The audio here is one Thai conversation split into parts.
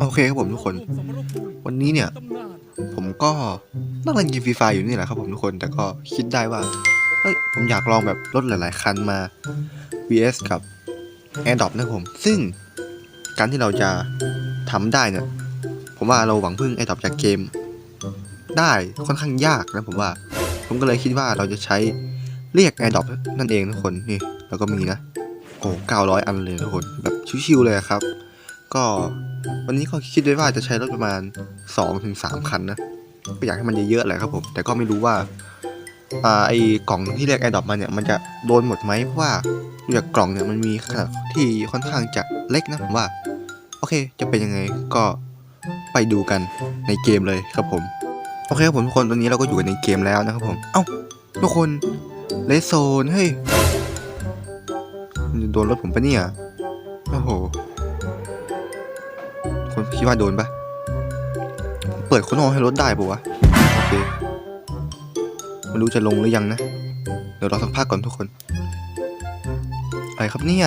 โอเคครับผมทุกคน วันนี้เนี่ย ผมก็นั่งเล่นเกมฟรีไฟอยู่นี่แหละครับผมทุกคนแต่ก็คิดได้ว่าเฮ้ยผมอยากลองแบบรถหลาย ๆ คันมา vs กับ Air d r o p นะผม ซึ่งการที่เราจะทำได้เนี่ย ผมว่าเราหวังพึ่ง Air d r o p จากเกม ได้ค่อนข้างยากนะผมว่า ผมก็เลยคิดว่าเราจะใช้เรียก Air d r o p นั่นเองทุกคนนี่เราก็มีนะโอ้900 อันเลยทุกคนแบบชิวๆเลยครับ ก็ วันนี้ก็คิดไว้ว่าจะใช้รถประมาณ 2-3 คันนะก็อยากให้มันเยอะๆแหละครับผม แต่ก็ไม่รู้ว่าอ่าไอ้กล่องที่เรียกแอร์ดรอปมาเนี่ยมันจะโดนหมดไหมเพราะว่าดูจากกล่องเนี่ยมันมีขนาดที่ค่อนข้างจะเล็กนะผมว่า โอเค จะเป็นยังไงก็ไปดูกันในเกมเลยครับผม โอเคครับผมทุกคนตอนนี้เราก็อยู่ในเกมแล้วนะครับผม เอ้าทุกคนเลสโซนเฮ้ยโดนรถผมปะเนี่ยโอ้โห คิดว่าโดนปะเปิดโคโนให้รถได้ปะวะ โอเคไม่รู้จะลงหรือยังนะ เดี๋ยวรอสักพักก่อนทุกคน อะไรครับเนี่ย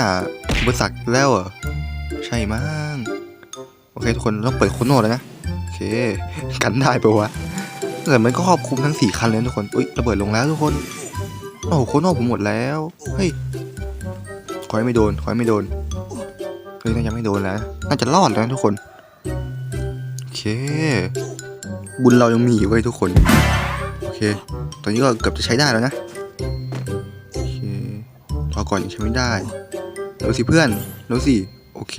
อุปสรรคแล้วเหรอ ใช่มั้ง โอเคทุกคนต้องเปิดโคโนแล้วนะ โอเค กันได้ปะวะ แต่มันก็ครอบคลุมทั้งสี่คันเลยทุกคน อุ้ยระเบิดลงแล้วทุกคน โอ้โหโคโนผมหมดแล้ว เฮ้ยขอให้ไม่โดนขอให้ไม่โดนเฮ้ยน่าจะไม่โดนแล้ว น่าจะรอดแล้วทุกคน เค บุญเรายังมีอยู่เว้ยทุกคน โอเค ตอนนี้ก็เกือบจะใช้ได้แล้วนะ โอเครอก่อนยังใช้ไม่ได้เร็วสิเพื่อนเร็วสิ โอเค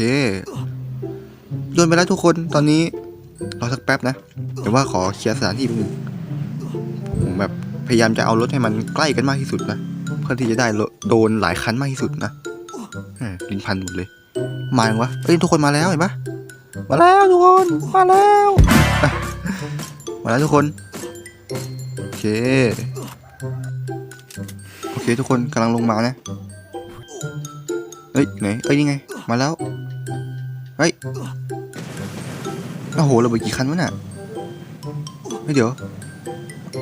โดนไปแล้วทุกคน ตอนนี้รอสักแป๊บนะเดี๋ยวว่าขอเคลียร์สถานที่นึงผมแบบพยายามจะเอารถให้มันใกล้กันมากที่สุดนะ เพื่อที่จะได้โดนหลายคันมากที่สุดนะลิ้นพันหมดเลย มายังวะเอ้ยทุกคนมาแล้วเห็นปะ มาแล้วทุกคนมาแล้วมาแล้วทุกคนโอเคโอเคทุกคนกำลังลงมานะเอ้ยไหนเอ้ยนี่ไง มาแล้วเฮ้ยโอ้โหเระเบิดกี่คันวะน่ะเฮ้ยเดี๋ยว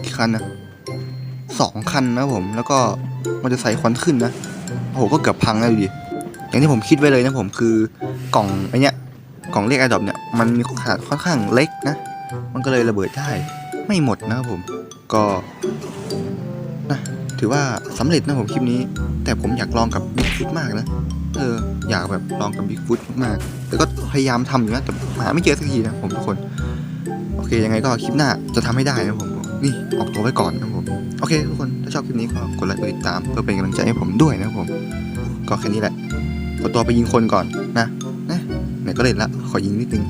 กี่คันนะสองคันนะผมแล้วก็มันจะใส่ควันขึ้นนะโอ้โหก็เกือบพังแล้วดูดิอย่างที่ผมคิดไว้เลยนะผมคือกล่องไอเนี้ย กล่องเลขไอดอปเนี่ยมันมีขนาดค่อนข้างเล็กนะ มันก็เลยระเบิดได้ไม่หมดนะครับผมก็นะถือว่าสำเร็จนะผมคลิปนี้ แต่ผมอยากลองกับบิ๊กฟุตมากนะเอออยากแบบลองกับบิ๊กฟุตมากแต่ก็พยายามทำอยู่นะแต่หาไม่เจอสักทีนะผมทุกคน โอเคยังไงก็คลิปหน้าจะทำให้ได้นะผมนี่ออกตัวไว้ก่อนนะผมโอเคทุกคนถ้าชอบคลิปนี้ก็กดไลค์กดติดตามเพื่อเป็นกำลังใจให้ผมด้วยนะผม ก็แค่นี้แหละขอตัวไปยิงคนก่อนนะ นะไหนก็เลยละขอยิงนิดนึง